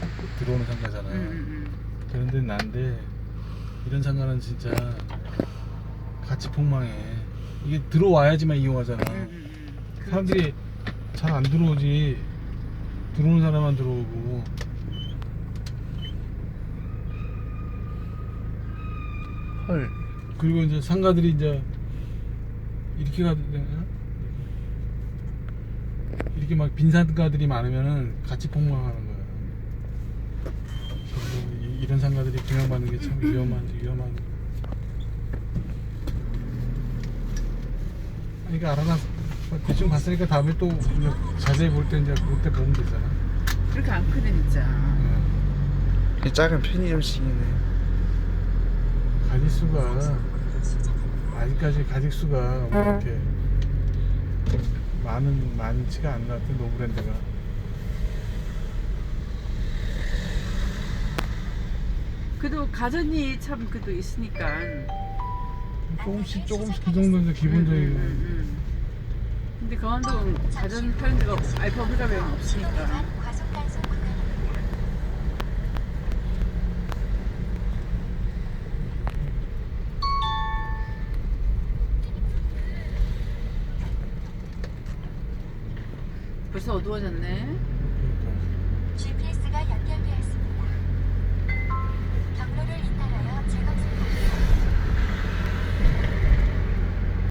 그 들어오는 상가잖아. 음, 음, 그런데 난데 이런 상가는 진짜 같이 폭망해. 이게 들어와야지만 이용하잖아. 음, 음, 음. 사람들이 잘 안 들어오지. 들어오는 사람만 들어오고. 헐. 그리고 이제 상가들이 이제 이렇게 가되나 이렇게 막 빈상가들이 많으면은 같이 폭망하는 거야. 이- 이런 상가들이 분양받는 게 참 위험한 위험한. 그러니까 알아놨 대충 봤으니까 다음에 또 이제 자세히 볼 때 이제 그때 보면 되잖아. 그렇게 안 크네 진짜. 응. 이 작은 편의점식이네. 가짓수가 아직까지 가짓수가 뭐 이렇게 많은 많지가 않은 것 같아 노브랜드가 그래도 가전이 참 그래도 있으니까. 조금씩 조금씩 그 정도는 기본적인 음, 음, 음. 근데 강원도 가전 파는 데가 알파고가 별로 없으니까. 벌써 어두워졌네.